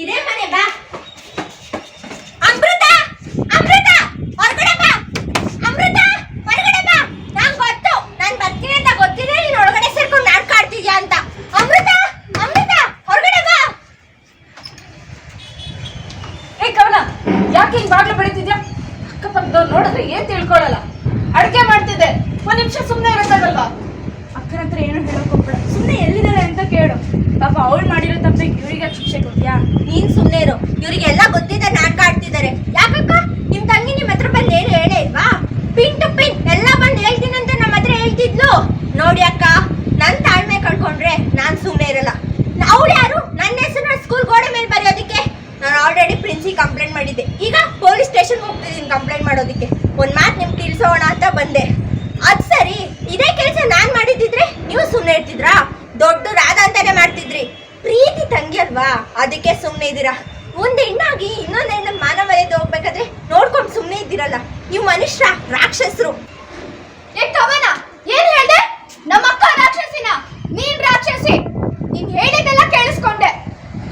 ಇದೇ ಮನೆ ಬಾ. ಅಮೃತ ಅಮೃತ, ಹೊರಗಡೆ ಬಾ. ಅಮೃತ, ಹೊರಗಡೆ ಬಾ. ನಂಗ್ ಗೊತ್ತು, ನಾನು ಬರ್ತೀನಿ ಅಂತ ಗೊತ್ತಿದೆ, ನೀನ್ ಒಳಗಡೆ ಸೇರ್ಕೊಂಡು ನಾಟಕ ಆಡ್ತಿದ್ಯಾ ಅಂತ. ಅಮೃತ ಅಮೃತ, ಹೊರಗಡೆ ಬಾ. ಏ ಕವನ ಯಾಕೆ ಹಿಂಗ್ ಬಾಗ್ಲು ಬೆಳಿತಿದ್ಯಾ? ಅಕ್ಕಪಕ್ಕದವ್ರು ನೋಡಿದ್ರೆ ಏನು ತಿಳ್ಕೊಳಲ್ಲ. ಅಡುಗೆ ಮಾಡ್ತಿದ್ದೆ. ಒಂದು ನಿಮಿಷ ಸುಮ್ಮನೆ ಇರಕ್ಕಾಗಲ್ವಾ? ಅಕ್ಕನ ಹತ್ರ ಏನು ಹೇಳೋಕೆ ಸುಮ್ಮನೆ ಸುಮ್ನೆ ಎಲ್ಲಿದ್ದಾಳೆ ಅಂತ ಕೇಳು. ಪಾಪ ಅವಳು ಮಾಡಿರೋ ತಪ್ಪಿಗೆ ಇವರಿಗೆ ಶಿಕ್ಷೆ ಕೊಡ್ತೀಯಾ? ನೀನ್ ಸುಮ್ನೆ ಇರು. ಇವರಿಗೆಲ್ಲ ಗೊತ್ತಿದೆ ನಾಟಕ ಆಡ್ತಿದ್ದಾರೆ ಯಾಕಕ್ಕ? ನಿಮ್ ತಂಗಿ ನಿಮ್ ಹತ್ರ ಬಂದು ಏನು ಹೇಳೇ ಇಲ್ವಾ ಪಿನ್ ಟು ಪಿನ್ ಎಲ್ಲ ಬಂದು ಹೇಳ್ತೀನಿ ಅಂತ ನಮ್ಮ ಹತ್ರ ಹೇಳ್ತಿದ್ಲು. ನೋಡಿ ಅಕ್ಕ, ನನ್ ತಾಳ್ಮೆ ಕಳ್ಕೊಂಡ್ರೆ ನಾನ್ ಸುಮ್ನೆ ಇರಲ್ಲ. ಅವಳು ಯಾರು? ನನ್ನ ಹೆಸರು ಸ್ಕೂಲ್ ಗೋಡೆ ಮೇಲೆ ಬರೆಯೋದಕ್ಕೆ. ನಾನು ಆಲ್ರೆಡಿ ಪ್ರಿನ್ಸಿ ಕಂಪ್ಲೇಂಟ್ ಮಾಡಿದ್ದೆ. ಈಗ ಪೊಲೀಸ್ ಸ್ಟೇಷನ್ ಹೋಗ್ತಿದ್ದೀನಿ ಕಂಪ್ಲೇಂಟ್ ಮಾಡೋದಕ್ಕೆ. ಒಂದ್ ಮಾತು ನಿಮ್ಗೆ ತಿಳಿಸೋಣ ಅಂತ ಬಂದೆ. ಅದ್ ಸರಿ, ಇದೇ ಕೆಲಸ ನಾನ್ ಮಾಡಿದ್ದಿದ್ರೆ ನೀವು ಸುಮ್ನೆ ಇರ್ತಿದ್ರಾ? ದೊಡ್ಡ ರಾಧ ಅಂತಾನೆ ಮಾಡ್ತಿದ್ರಿ. ಪ್ರೀತಿ ತಂಗಿ ಅಲ್ವಾ? ಅದಕ್ಕೆ ಸುಮ್ಮನೆ ಇದ್ದೀರಾ? ಒಂದ್ ಹೆಣ್ಣಾಗಿ ಇನ್ನೊಂದ್ ಹೆಣ್ಣ ಮಾನ ಹೋಗ್ಬೇಕಾದ್ರೆ ನೋಡ್ಕೊಂಡು ಸುಮ್ಮನೆ ಇದ್ದೀರಲ್ಲ. ನೀವು ಮನುಷ್ಯ, ರಾಕ್ಷಸರು ಏ ಕವನ ಏನ್ ಹೇಳ್ದೆ ನಮ್ಮ ಅಕ್ಕ ರಾಕ್ಷಸಿನ ನೀನ್ ರಾಕ್ಷಸಿ ನೀನ್ ಹೇಳಿದ್ದೆಲ್ಲ ಕೇಳಿಸ್ಕೊಂಡೆ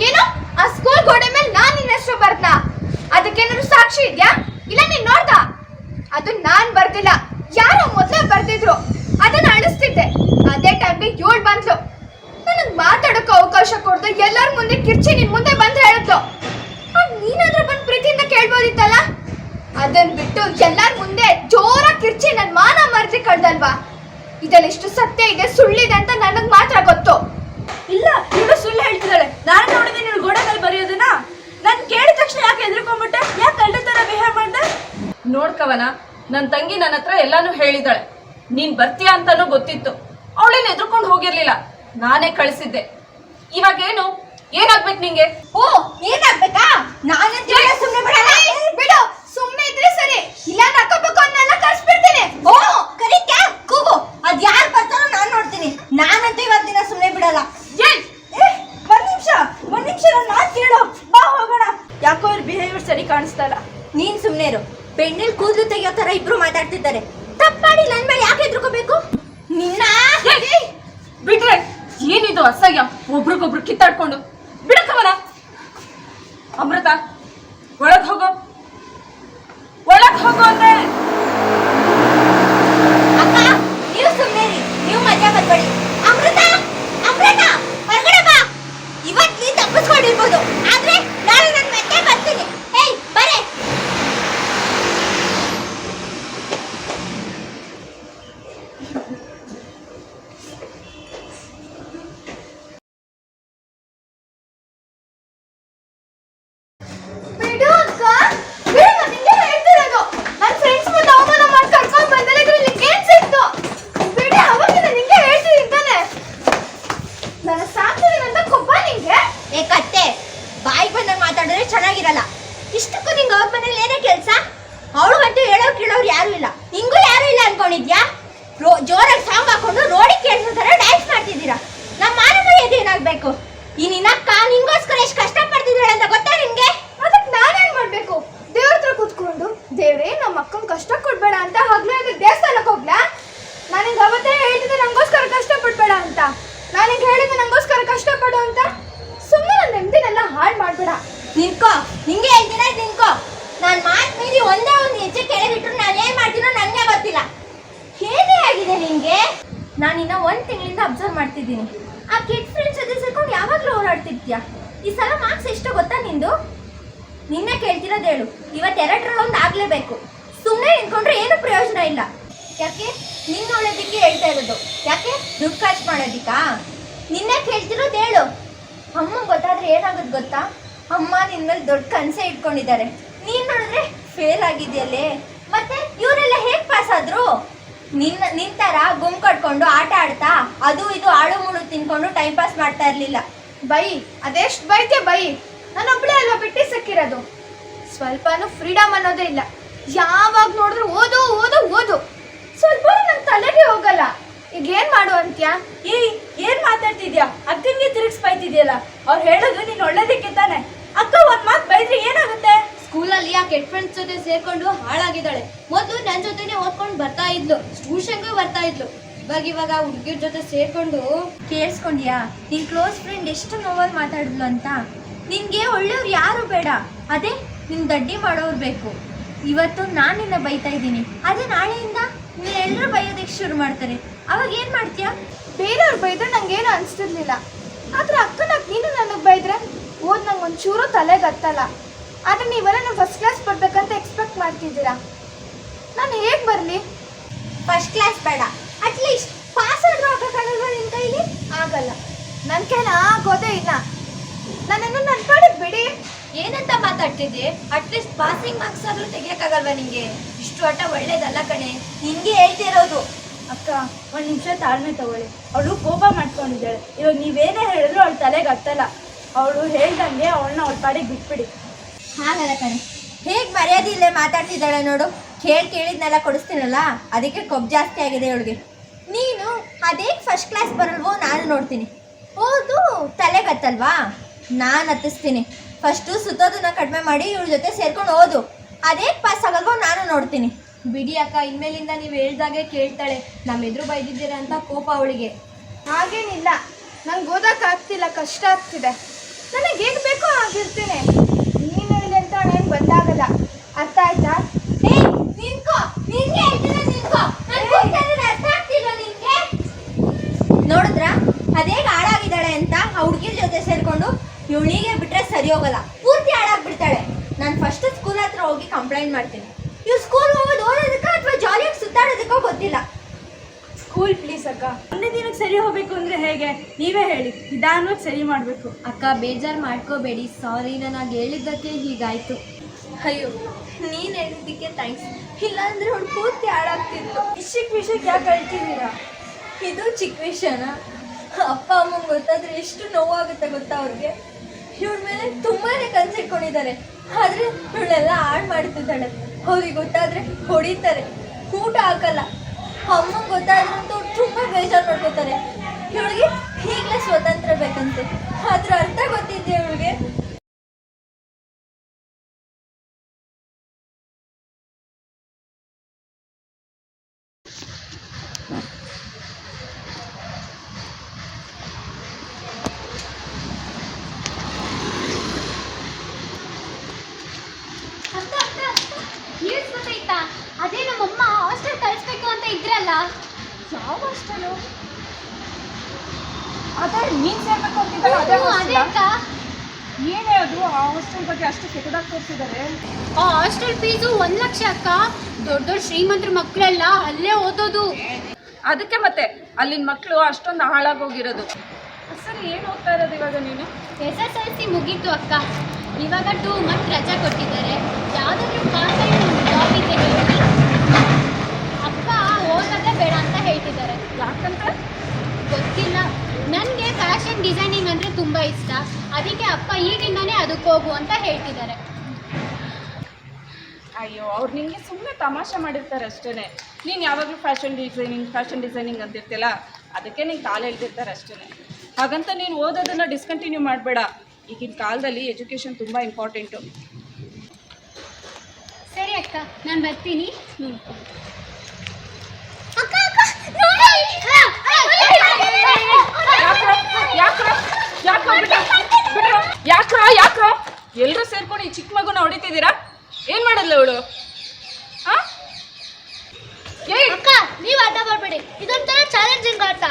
ಏನು ಆ ಸ್ಕೂಲ್ ಗೋಡೆ ಮೇಲೆ ನಾನ್ ನಿನ್ನ ಹೆಸರು ಬರ್ದ್ನ ಅದಕ್ಕೇನಾದ್ರು ಸಾಕ್ಷಿ ಇದ್ಯಾ ಇಲ್ಲ ನೀನ್ ನೋಡ್ದ ಅದು ನಾನ್ ಬರ್ದಿಲ್ಲ ಯಾರೋ ಮೊದ್ಲೇ ಬರ್ದಿದ್ರು ಅದನ್ನ ಅಳಿಸ್ತಿದ್ದೆ ಅದೇ ಟೈಮ್ಗೆ ಇವಳು ಬಂದ್ಲು ನನಗ್ ಮಾತಾಡೋಕೆ ಅವಕಾಶ ಕೊಡ್ದು ಎಲ್ಲರ ಮುಂದೆ ಕಿರ್ಚಿ ನಿನ್ ಮುಂದೆ ಬಂದು ಹೇಳಿದ್ಲು. ನೀನಾದ್ರೂ ಬಂದ್ ಪ್ರೀತಿಯಿಂದ ಕೇಳ್ಬೋದಿತ್ತಲ್ಲ? ಅದನ್ ಬಿಟ್ಟು ಎಲ್ಲರ ಮುಂದೆ ಜೋರ ಕಿರ್ಚಿ ನನ್ ಮಾನ ಮರ್ಜಿ ಕಳ್ದಲ್ವಾ? ಇದಲ್ಲಿ ಎಷ್ಟು ಸತ್ಯ ಇದೆ ಸುಳ್ಳಿದೆ ಅಂತ ನನಗ್ ಮಾತ್ರ ಗೊತ್ತು. ಇಲ್ಲ ಇವಳು ಸುಳ್ಳು ಹೇಳ್ತಿದ್ದಾಳೆ. ನಾನು ನೋಡಿದೆ ನೀನು ಗೋಡೆ ಮೇಲೆ ಬರೆಯೋದನ್ನ. ನಾನು ಕೇಳಿದ ತಕ್ಷಣ ಯಾಕೆ ಎದ್ರುಕೊಂಡ್ಬಿಟ್ಟೆ ಯಾಕೆ ಕಳ್ಳ ತರ ಬಿಹೇವ್ ಮಾಡ್ದೆ? ನೋಡ್ಕವನ ನನ್ನ ತಂಗಿ ನನ್ನ ಹತ್ರ ಎಲ್ಲಾನು ಹೇಳಿದಾಳೆ. ನೀನ್ ಬರ್ತೀಯ ಅಂತಾನು ಗೊತ್ತಿತ್ತು. ಅವಳೇನು ಎದ್ರುಕೊಂಡು ಹೋಗಿರ್ಲಿಲ್ಲ. ನಾನೇ ಕಳಿಸಿದ್ದೆ. ಇವಾಗ ಏನು ಏನಾಗ್ಬೇಕು ನಿಂಗೆ? ಓ ಏನಾಗ್ಬೇಕಾ? ನಾನಂತ ಸುಮ್ಮನೆ ಬಿಡಲ್ಲ. ಬಿಡು. ಸುಮ್ಮನೆ ಇದ್ರೆ ಸರಿ. ಇಲ್ಲ ಅಕ್ಕಪಕ್ಕವನ್ನೆಲ್ಲ ಕರ್ಸ್ಬಿಡ್ತೀನಿ. ಓ ಕರಿತ್ಯಾ? ಕೂಗು. ಅದ್ ಯಾರ್ ಬರ್ತಾರೋ ನಾನ್ ನೋಡ್ತೀನಿ. ನಾನಂತೂ ಇವತ್ತಿನ ದಿನ ಸುಮ್ಮನೆ ಬಿಡಲ್ಲ. ಒಂದ್ ನಿಮಿಷ. ಒಂದ್ ನಿಮಿಷ ಮಾತು ಕೇಳು. ಬಾ ಹೋಗೋಣ. ಯಾಕೋ ಅವ್ರ ಬಿಹೇವಿಯರ್ ಸರಿ ಕಾಣಿಸ್ತಾ ಇಲ್ಲ. ನೀನ್ ಸುಮ್ಮನೆ ಇರು. ಬೆಣ್ಣಿಲ್ ಕೂದಲು ತೆಗಿಯೋ ತರ ಇಬ್ರು ಮಾತಾಡ್ತಿದ್ದಾರೆ. ತಪ್ಪಾಡಿ ನನ್ ಮೇಲೆ ಯಾಕೆ ಎದ್ರುಕೋಬೇಕು ನಿನ್ನ! ಬಿಟ್ರೆ ಏನಿದು ಅಸಹ್ಯ? ಒಬ್ರಿಗೊಬ್ರು ಕಿತ್ತಾಡ್ಕೊಂಡು ಬಿಡಕ್ಕವನ? ಅಮೃತ ಒಳಗ್ ಹೋಗೋ ಒಳಗ್ ಹೋಗೋ ಅಂದ್ರೆ ಅಕ್ಕ ನೀವು ಸುಮ್ನೆ ಇರಿ ನೀವು ಮಜಾ ಬರ್ಬೇಡಿ ಅಮೃತ ಅಮೃತ ಹೊರಗಡೆ ಬಾ ಇವತ್ ನೀ ತಪ್ಪಿಸ್ಕೊಂಡಿರ್ಬೋದು ಆದ್ರೆ ನಾಳೆ ನಾನು ಮತ್ತೆ ಬರ್ತೀನಿ ಏಯ್ ಬರೇ ಬಿಡು ಅಕ್ಕ ಬಿಡು ನಾನು ನಿಂಗೆ ಹೇಳ್ತಿರೋದು ನನ್ನ ಫ್ರೆಂಡ್ಸ್ ಮುಂದೆ ಅವಮಾನ ಮಾಡಿ ಕರ್ಕೊಂಡು ಬಂದರೆ ಇದ್ರಲ್ಲಿ ನಿಂಗೆ ಏನ್ ಸಿಕ್ತು ಬಿಡಿ ಅವಾಗಿಂದ ನಿಂಗೆ ಹೇಳ್ತಿದ್ದೀನಿ ತಾನೆ ನನ್ನ ಸಾಕ್ತಿದ್ದೀನಿ ಅಂತ ಕೊಬ್ಬ ನಿಂಗೆ ಏ ಕತ್ತೆ ಬಾಯಿ ಬಂದಂಗೆ ಮಾತಾಡಿದ್ರೆ ಚೆನ್ನಾಗಿರಲ್ಲ ಇಷ್ಟಕ್ಕೂ ನಿಂಗೆ ಅವ್ರ ಮನೇಲಿ ಏನೇ ಕೆಲಸ ಅವಳು ಅಂತೂ ಹೇಳೋರು ಕೇಳೋರು ಯಾರು ಇಲ್ಲ. ನಿಂಗೂ ಯಾರು ಇಲ್ಲ ಅನ್ಕೊಂಡಿದ್ಯಾ? ರೋ ಜೋರಾಗಿ ಸಾಂಗ್ ಹಾಕೊಂಡು ರೋಡಿಗೆ ಕೇಳಿಸೋ ಥರ ಡ್ಯಾನ್ಸ್ ಮಾಡ್ತಿದ್ದೀರಾ? ನಮ್ಮ ಮಾನ ಮರ್ಯಾದೆ ಏನಾಗಬೇಕು? ಈ ನಿನ್ನಕ್ಕ ನಿಂಗೋಸ್ಕರ ಎಷ್ಟು ಕಷ್ಟಪಡ್ತಿದ್ದಾಳೆ ಅಂತ ಗೊತ್ತಾ ನಿಮಗೆ ಅದಕ್ಕೆ ನಾನೇನ್ ಮಾಡಬೇಕು? ದೇವ್ರ ಹತ್ರ ಕೂತ್ಕೊಂಡು ದೇವ್ರೇ ನಮ್ಮ ಅಕ್ಕಂಗ್ ಕಷ್ಟ ಕೊಡ್ಬೇಡ ಅಂತ ಹಗ್ಲು ಅದು ದೇವಸ್ಥಾನಕ್ಕೆ ಹೋಗ್ಲಾ? ನನಗೆ ಅವತ್ತೇ ಹೇಳಿದ್ದೆ ನಂಗೋಸ್ಕರ ಕಷ್ಟ ಪಡ್ಬೇಡ ಅಂತ. ನಾನಿಂಗ್ ಹೇಳಿದ್ದೆ ನಂಗೋಸ್ಕರ ಕಷ್ಟಪಡು ಅಂತ. ಸುಮ್ಮನೆ ನನ್ನ ನೆಮ್ಮದಿನೆಲ್ಲ ಹಾಳು ಮಾಡಬೇಡ. ನಿಂತ್ಕೋ. ನಿಂಗೆ ಹೇಳ್ತೀರಾ? ನಿಂತ್ಕೋ. ನಾನು ಮಾತು ಮೀರಿ ಒಂದೇ ಒಂದು ಹೆಜ್ಜೆ ಕೆಳಗಿಟ್ರು ನಾನು ಗೊತ್ತಿಲ್ಲ. ಹೇಗೆ ಆಗಿದೆ ನಿಂಗೆ? ನಾನಿನ್ನ ಒಂದು ತಿಂಗಳಿಂದ ಅಬ್ಸರ್ವ್ ಮಾಡ್ತಿದ್ದೀನಿ. ಆ ಕಿಡ್ ಫ್ರೆಂಡ್ಸ್ ಜೊತೆ ಸೇರ್ಕೊಂಡು ಯಾವಾಗಲೂ ಓಡಾಡ್ತಿರ್ತೀಯ? ಈ ಸಲ ಮಾರ್ಕ್ಸ್ ಎಷ್ಟು ಗೊತ್ತಾ ನಿಂದು? ನಿನ್ನೆ ಕೇಳ್ತಿರೋದು ಹೇಳು. ಇವತ್ತು ಎರಡರಲ್ಲಿ ಒಂದು ಆಗಲೇಬೇಕು. ಸುಮ್ಮನೆ ನಿಂತ್ಕೊಂಡ್ರೆ ಏನು ಪ್ರಯೋಜನ ಇಲ್ಲ. ಯಾಕೆ? ನಿನ್ನ ಒಳ್ಳೇದಕ್ಕೆ ಹೇಳ್ತಾ ಇರೋದು. ಯಾಕೆ? ದುಡ್ಡು ಖರ್ಚು ಮಾಡೋದಿಕ್ಕಾ ನಿನ್ನೆ ಕೇಳ್ತಿರೋದು ಹೇಳು. ಅಮ್ಮ ಗೊತ್ತಾದ್ರೆ ಏನಾಗುತ್ತೆ ಗೊತ್ತಾ? ಅಮ್ಮ ನಿನ್ ಮೇಲೆ ದೊಡ್ಡ ಕನಸೆ ಇಟ್ಕೊಂಡಿದ್ದಾರೆ. ನೀನ್ ನೋಡಿದ್ರೆ ಫೇಲ್ ಆಗಿದ್ಯಲ್ಲೇ. ಮತ್ತೆ ಇವರೆಲ್ಲ ಹೇಗ್ ಪಾಸ್ ಆದ್ರು ನಿನ್ನ ನಿನ್ ತರ ಗುಮ್ ಕಟ್ಕೊಂಡು ಆಟ ಆಡ್ತಾ ಅದು ಇದು ಆಳು ಮುಳು ತಿನ್ಕೊಂಡು ಟೈಮ್ ಪಾಸ್ ಮಾಡ್ತಾ ಇರ್ಲಿಲ್ಲ. ಬೈ ಅದೆಷ್ಟು ಬೈತೆ ಬೈ? ನಾನೊಬ್ಳೆ ಅಲ್ವಾ ಬಿಟ್ಟು ಸಿಕ್ಕಿರೋದು? ಸ್ವಲ್ಪನೂ ಫ್ರೀಡಮ್ ಅನ್ನೋದೇ ಇಲ್ಲ. ಯಾವಾಗ ನೋಡಿದ್ರು ಓದು ಓದು ಓದು. ಸ್ವಲ್ಪ ನನ್ನ ತಲೆಗೆ ಹೋಗಲ್ಲ. ಈಗ ಏನ್ ಮಾಡು ಅಂತ್ಯ? ಏಯ್ ಏನ್ ಮಾತಾಡ್ತಿದ್ಯಾ? ಅಕ್ಕನ್ಗೆ ತಿರುಗಿಸ್ ಬೈತಿದ್ಯಲ್ಲ ಅವ್ರು ಹೇಳೋದು ನೀನು ಒಳ್ಳೇದಕ್ಕೆ ತಾನೆ ಅಕ್ಕ ಒಂದ್ ಮಾತ್ ಬೈದ್ರೆ ಏನಾಗುತ್ತೆ ಸ್ಕೂಲಲ್ಲಿ ಆ ಕೆಟ್ಟ ಫ್ರೆಂಡ್ಸ್ ಜೊತೆ ಸೇರ್ಕೊಂಡು ಹಾಳಾಗಿದ್ದಾಳೆ. ಮೊದಲು ನನ್ನ ಜೊತೆನೆ ಓದ್ಕೊಂಡು ಬರ್ತಾ ಇದ್ಲು. ಟ್ಯೂಷನ್ಗೂ ಬರ್ತಾ ಇದ್ಲು. ಇವಾಗ ಇವಾಗ ಹುಡುಗಿರ ಜೊತೆ ಸೇರ್ಕೊಂಡು ಕೇಳಿಸ್ಕೊಂಡ್ಯಾ? ನಿನ್ ಕ್ಲೋಸ್ ಫ್ರೆಂಡ್ ಎಷ್ಟು ನೋವಲ್ಲಿ ಮಾತಾಡಿದ್ಲು ಅಂತ? ನಿನ್ಗೆ ಒಳ್ಳೆಯವ್ರು ಯಾರು ಬೇಡ. ಅದೇ ನಿನ್ ದಡ್ಡಿ ಮಾಡೋರು ಬೇಕು. ಇವತ್ತು ನಾನು ನಿನ್ನ ಬೈತಾ ಇದ್ದೀನಿ. ಅದೇ ನಾಳೆಯಿಂದ ಎಲ್ಲರೂ ಬೈಯೋದಕ್ಕೆ ಶುರು ಮಾಡ್ತಾರೆ. ಅವಾಗ ಏನ್ ಮಾಡ್ತೀಯ? ಬೇರೆಯವ್ರು ಬೈದ್ರೆ ನಂಗೇನು ಅನ್ಸ್ತಿರ್ಲಿಲ್ಲ. ಆದ್ರೆ ಅಕ್ಕನಾಗ ನೀನು ನನಗೆ ಬೈದ್ರೆ ಓದ್ ನಂಗೆ ಒಂಚೂರು ತಲೆಗೆ ಹತ್ತಲ್ಲ. ಆದ್ರೆ ನೀವೆಲ್ಲ ನಾನು ಫಸ್ಟ್ ಕ್ಲಾಸ್ ಬರ್ಬೇಕಂತ ಎಕ್ಸ್ಪೆಕ್ಟ್ ಮಾಡ್ತಿದ್ದೀರಾ? ನಾನು ಹೇಗೆ ಬರಲಿ? ಫಸ್ಟ್ ಕ್ಲಾಸ್ ಬೇಡ. ಅಟ್ಲೀಸ್ಟ್ ಪಾಸ್ ಆದ್ರೂ ಹಾಕಕ್ಕಾಗಲ್ವಾ ನಿನ್ನ ಕೈಲಿ ಆಗಲ್ಲ. ನನ್ನ ಕೈಲಿ ಆಗೋದೇ ಇಲ್ಲ. ನನ್ನನ್ನು ನನ್ನ ಪಾಡಿಗೆ ಬಿಡಿ. ಏನಂತ ಮಾತಾಡ್ತಿದ್ದೆ? ಅಟ್ಲೀಸ್ಟ್ ಪಾಸಿಂಗ್ ಮಾರ್ಕ್ಸ್ ಆದ್ರೂ ತೆಗಿಯೋಕ್ಕಾಗಲ್ವ ನಿಂಗೆ? ಇಷ್ಟು ಆಟ ಒಳ್ಳೇದಲ್ಲ ಕಣೆ. ನಿಂಗೆ ಹೇಳ್ತಿರೋದು. ಅಕ್ಕ ಒಂದು ನಿಮಿಷ ತಾಳ್ಮೆ ತಗೊಳ್ಳಿ. ಅವಳು ಕೋಪ ಮಾಡ್ಕೊಂಡಿದ್ದಾಳೆ. ಇವಾಗ ನೀವೇನೇ ಹೇಳಿದ್ರು ಅವಳು ತಲೆಗೆ ಹತ್ತಲ್ಲ. ಅವಳು ಹೇಳ್ದಂಗೆ ಅವಳನ್ನ ಅವಳ ಪಾಡಿಗೆ ಬಿಟ್ಬಿಡಿ. ಹಾಗಲ್ಲ ಕಣೆ. ಹೇಗೆ ಮರ್ಯಾದೆ ಇಲ್ಲೇ ಮಾತಾಡ್ತಿದ್ದಾಳೆ ನೋಡು. ಕೇಳಿ ಕೇಳಿದ್ನೆಲ್ಲ ಕೊಡಿಸ್ತೀನಲ್ಲ? ಅದಕ್ಕೆ ಕೊಬ್ಬು ಜಾಸ್ತಿ ಆಗಿದೆ ಇವಳಿಗೆ. ನೀನು ಅದೇ ಫಸ್ಟ್ ಕ್ಲಾಸ್ ಬರಲ್ವೋ ನಾನು ನೋಡ್ತೀನಿ. ಹೌದು ತಲೆಗತ್ತಲ್ವಾ ನಾನು ಹತ್ತಿಸ್ತೀನಿ. ಫಸ್ಟು ಸುತ್ತೋದನ್ನ ಕಡಿಮೆ ಮಾಡಿ ಇವಳ ಜೊತೆ ಸೇರ್ಕೊಂಡು ಓದು. ಅದೇ ಪಾಸ್ ಆಗಲ್ವೋ ನಾನು ನೋಡ್ತೀನಿ. ಬಿಡಿ ಅಕ್ಕ ಇನ್ಮೇಲಿಂದ ನೀವು ಹೇಳ್ದಾಗೆ ಕೇಳ್ತಾಳೆ. ನಮ್ಮ ಎದುರು ಬೈದಿದ್ದೀರ ಅಂತ ಕೋಪ ಅವಳಿಗೆ. ಹಾಗೇನಿಲ್ಲ. ನಂಗೆ ಓದೋಕ್ಕಾಗ್ತಿಲ್ಲ ಕಷ್ಟ ಆಗ್ತಿದೆ. ನನಗೆ ಹೇಗೆ ಬೇಕೋ ಆಗಿರ್ತೀನಿ ಇಲ್ಲಿ ಬಂದಾಗಲ್ಲ ಅರ್ಥ ಆಯ್ತಾ? ನೋಡಿದ್ರ? ಅದೇ ಹಾಳಾಗಿದ್ದಾಳೆ ಅಂತ ಆ ಹುಡುಗಿರ ಜೊತೆ ಸೇರ್ಕೊಂಡು ಇವಳಿಗೆ ಬಿಟ್ರೆ ಸರಿ ಹೋಗಲ್ಲ. ಪೂರ್ತಿ ಹಾಳಾಗ್ಬಿಡ್ತಾಳೆ. ನಾನು ಫಸ್ಟ್ ಸ್ಕೂಲ್ ಹತ್ರ ಹೋಗಿ ಕಂಪ್ಲೇಂಟ್ ಮಾಡ್ತೀನಿ. ಇವ್ ಸ್ಕೂಲ್ ಹೋಗೋದು ಓದೋದಕ್ಕ ಅಥವಾ ಜಾಲಿಯಾಗಿ ಸುತ್ತಾಡೋದಕ್ಕೋ ಗೊತ್ತಿಲ್ಲ. ಸ್ಕೂಲ್ ಪ್ಲೀಸ್ ಅಕ್ಕ. ಒಂದೇ ದಿನಕ್ಕೆ ಸರಿ ಹೋಗ್ಬೇಕು ಅಂದ್ರೆ ಹೇಗೆ? ನೀವೇ ಹೇಳಿ. ನಿಧಾನವಾಗಿ ಸರಿ ಮಾಡಬೇಕು. ಅಕ್ಕ ಬೇಜಾರು ಮಾಡ್ಕೋಬೇಡಿ. ಸಾರಿ ನಾನು ಹೇಳಿದ್ದಕ್ಕೆ ಹೀಗಾಯ್ತು. ಅಯ್ಯೋ ನೀನ್ ಹೇಳಿದ್ದಕ್ಕೆ ಥ್ಯಾಂಕ್ಸ್ ಇಲ್ಲಾಂದ್ರೆ ಅವ್ಳು ಪೂರ್ತಿ ಹಾಳಾಗ್ತಿತ್ತು. ವಿಷಕ್ ವಿಷಯಕ್ಕೆ ಯಾಕೆ ಹೇಳ್ತಿದ್ದೀರಾ? ಇದು ಚಿಕ್ಕ ವಿಷಯನ? ಅಪ್ಪ ಅಮ್ಮಂಗೆ ಗೊತ್ತಾದ್ರೆ ಎಷ್ಟು ನೋವಾಗುತ್ತೆ ಗೊತ್ತಾ ಅವ್ರಿಗೆ? ಇವ್ರ ಮೇಲೆ ತುಂಬಾನೇ ಕನ್ಸಿಟ್ಕೊಂಡಿದ್ದಾರೆ ಆದ್ರೆ ಇವಳೆಲ್ಲ ಹಾಳು ಮಾಡ್ತಿದ್ದಾಳೆ. ಅವ್ರಿಗೆ ಗೊತ್ತಾದ್ರೆ ಹೊಡಿತಾರೆ. ಊಟ ಹಾಕಲ್ಲ. ಅಮ್ಮಂಗೆ ಗೊತ್ತಾದ್ರೆ ತುಂಬ ಬೇಜಾರು ಮಾಡ್ಕೋತಾರೆ ಇವಳಿಗೆ ಈಗಲೇ ಸ್ವತಂತ್ರ ಬೇಕಂತೆ. ಅದ್ರ ಅರ್ಥ ಗೊತ್ತಿದ್ದೆ ಇವಳಿಗೆ ಅಕ್ಕ ಅಕ್ಕ ಅಕ್ಕ ನ್ಯೂಸ್ ಗೊತ್ತಾಯ್ತಾ ಅದೇ ನಮ್ಮಮ್ಮ ಹಾಸ್ಟೆಲ್ ಕಳಿಸ್ಬೇಕು ಅಂತ ಇದ್ರಲ್ಲ ಯಾವ ಹಾಸ್ಟೆಲು ಅದೇ ನೀನು ಸೇರ್ಬೇಕು ಅಂತಿದ್ದಲ್ಲ ಅದೇ ಅಕ್ಕ ಏನೇ ಅದು ಆ ಹಾಸ್ಟೆಲ್ ಬಗ್ಗೆ ಅಷ್ಟು ಕೆಟ್ಟದಾಗಿ ತೋರಿಸಿದ್ದಾರೆ ಆ ಹಾಸ್ಟೆಲ್ ಫೀಸು ಒಂದ್ ಲಕ್ಷ ಅಕ್ಕ. ದೊಡ್ಡ ದೊಡ್ಡ ಶ್ರೀಮಂತರ ಮಕ್ಕಳೆಲ್ಲ ಅಲ್ಲೇ ಓದೋದು. ಅದಕ್ಕೆ ಮತ್ತೆ ಅಲ್ಲಿನ ಮಕ್ಕಳು ಅಷ್ಟೊಂದು ಹಾಳಾಗೋಗಿರೋದು. ಸರಿ ಏನು ಓದ್ತಾ ಇರೋದು ಇವಾಗ ನೀನು? ಎಸ್ ಎಸ್ ಎಲ್ ಸಿ ಮುಗೀತು ಅಕ್ಕ. ಇವಾಗ ಟೂ ಮಂತ್ ರಜಾ ಕೊಟ್ಟಿದ್ದಾರೆ. ಯಾವ್ದಾದ್ರು ಪಾರ್ಟ್ ಟೈಮ್ ಜಾಬ್ ಇದೆ ಹೇಳಿ ಅಕ್ಕ ಓದೋದೇ ಬೇಡ ಹೇಳ್ತಿದ್ದಾರೆ ಯಾಕಂತ ಗೊತ್ತಿಲ್ಲ. ನನಗೆ ಫ್ಯಾಷನ್ ಡಿಸೈನಿಂಗ್ ಅಂದರೆ ತುಂಬ ಇಷ್ಟ. ಅದಕ್ಕೆ ಅಪ್ಪ ಈಗಿಂದಾನೇ ಅದಕ್ಕೆ ಹೋಗು ಅಂತ ಹೇಳ್ತಿದ್ದಾರೆ. ಅಯ್ಯೋ ಅವ್ರು ನಿಮಗೆ ಸುಮ್ಮನೆ ತಮಾಷೆ ಮಾಡಿರ್ತಾರೆ ಅಷ್ಟೇ ನೀನು ಯಾವಾಗಲೂ ಫ್ಯಾಷನ್ ಡಿಸೈನಿಂಗ್ ಫ್ಯಾಷನ್ ಡಿಸೈನಿಂಗ್ ಅಂತಿರ್ತಿಲ್ಲ ಅದಕ್ಕೆ ನೀನು ಕಾಲು ಎಳ್ದಿರ್ತಾರೆ ಅಷ್ಟೇ ಹಾಗಂತ ನೀನು ಓದೋದನ್ನು ಡಿಸ್ಕಂಟಿನ್ಯೂ ಮಾಡಬೇಡ. ಈಗಿನ ಕಾಲದಲ್ಲಿ ಎಜುಕೇಷನ್ ತುಂಬ ಇಂಪಾರ್ಟೆಂಟು ಸರಿ ಅಕ್ಕ ನಾನು ಬರ್ತೀನಿ. ಹ್ಞೂ ಅಕ್ಕ ಅಕ್ಕ ನೋಡಿ ಯಾಕ್ರ ಯಾಕ್ರ ಯಾಕ್ರ ಬಿಡ್ರ ಯಾಕ್ರ ಯಾಕ್ರ ಎಲ್ಲರೂ ಸೇರ್ಕೊಂಡು ಈ ಚಿಕ್ಕ ಮಗುನ ಹೊಡಿತಿದ್ದೀರಾ? ಏನು ಮಾಡಲ್ಲ ಅವಳು? ಅಕ್ಕ, ನೀವು ಅಡ್ಡ ಮಾಡಬೇಡಿ. ಇದೊಂಥರ ಚಾಲೆಂಜಿಂಗ್ ಆಟ.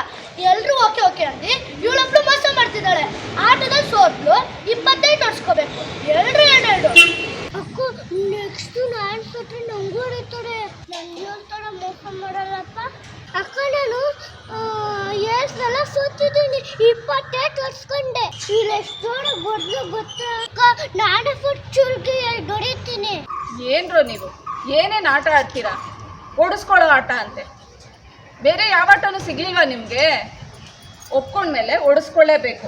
ಎಲ್ಲರೂ ಓಕೆ ಓಕೆ ಅಂದ್ರೆ ಇವಳೊಬ್ಳು ಮೋಸ ಮಾಡ್ತಿದ್ದಾಳೆ. ಆಟದಲ್ಲಿ ಸೋತ್ಲು ಇಪ್ಪತ್ತೈದು ನಡ್ಸ್ಕೋಬೇಕು ಎರಡು ಎರಡೆರಡು ಆಟ ಆಡ್ತೀರಾ? ಓಡಿಸ್ಕೊಳ್ಳೋ ಆಟ ಅಂತೆ. ಬೇರೆ ಯಾವ ಆಟನೂ ಸಿಗ್ಲಿಲ್ವಾ ನಿಮಗೆ? ಒಪ್ಕೊಂಡ್ಮೇಲೆ ಓಡಿಸ್ಕೊಳ್ಳೇಬೇಕು.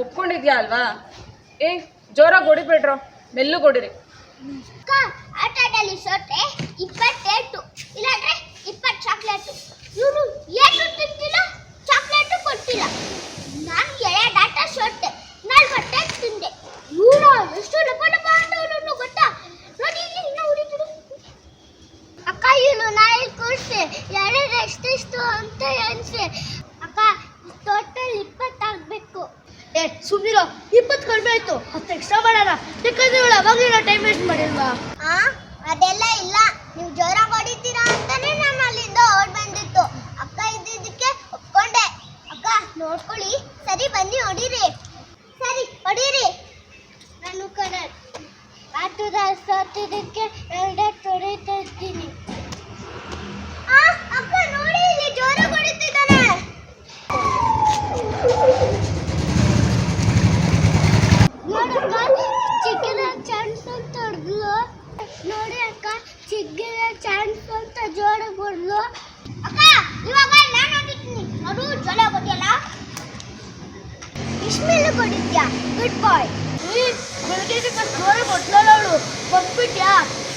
ಒಪ್ಕೊಂಡಿದ್ಯಾ ಅಲ್ವಾ? ಏ ಜೋರಾಗಿ ಹೊಡಿಬೇಡ್ರೋ ಮೆಲ್ಲು ಹೊಡಿರಿ ಅಕ್ಕ ಆಟದಲ್ಲಿ ಸೋತೆ ಇಪ್ಪತ್ತೆಂಟು. ಇಲ್ಲಾಂದ್ರೆ ಇಪ್ಪತ್ತು ಚಾಕ್ಲೇಟು. ಇವರು ಏನು ತಿಂತಿಲ್ಲ ಚಾಕ್ಲೇಟು ಕೊಟ್ಟಿಲ್ಲ ನಾನು ಎರಡು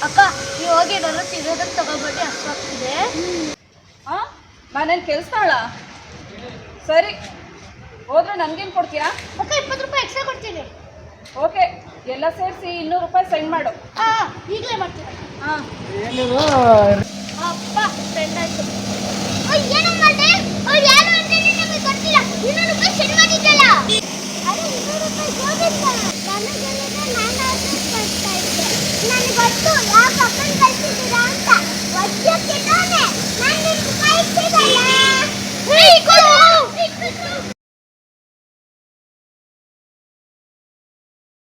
ಅಕ್ಕ ನೀವು ಹೋಗಿ ಏನಾದ್ರು ತಿನ್ನೋದಕ್ಕೆ ಅಷ್ಟು ಹಸ್ವಾಗ್ತಿದೆ. ಹಾ ಮನೇಲಿ ಕೆಲ್ಸ್ತಾಳ ಸರಿ. ಹೋದ್ರೆ ನನಗೇನು ಕೊಡ್ತೀರಾ ಅಕ್ಕ ಇಪ್ಪತ್ತು ರೂಪಾಯಿ ಎಕ್ಸ್ಟ್ರಾ ಕೊಡ್ತೀನಿ. ಓಕೆ. ಎಲ್ಲ ಸೇರಿಸಿ ಇನ್ನೂರು ರೂಪಾಯಿ ಸೆಂಡ್ ಮಾಡು. ಹಾ ಈಗಲೇ ಮಾಡ್ತೀನಿ. ಹಾಂ ಅಪ್ಪ ಸೆಂಡ್ ಆಯಿತು ಅಯ್ಯೋ,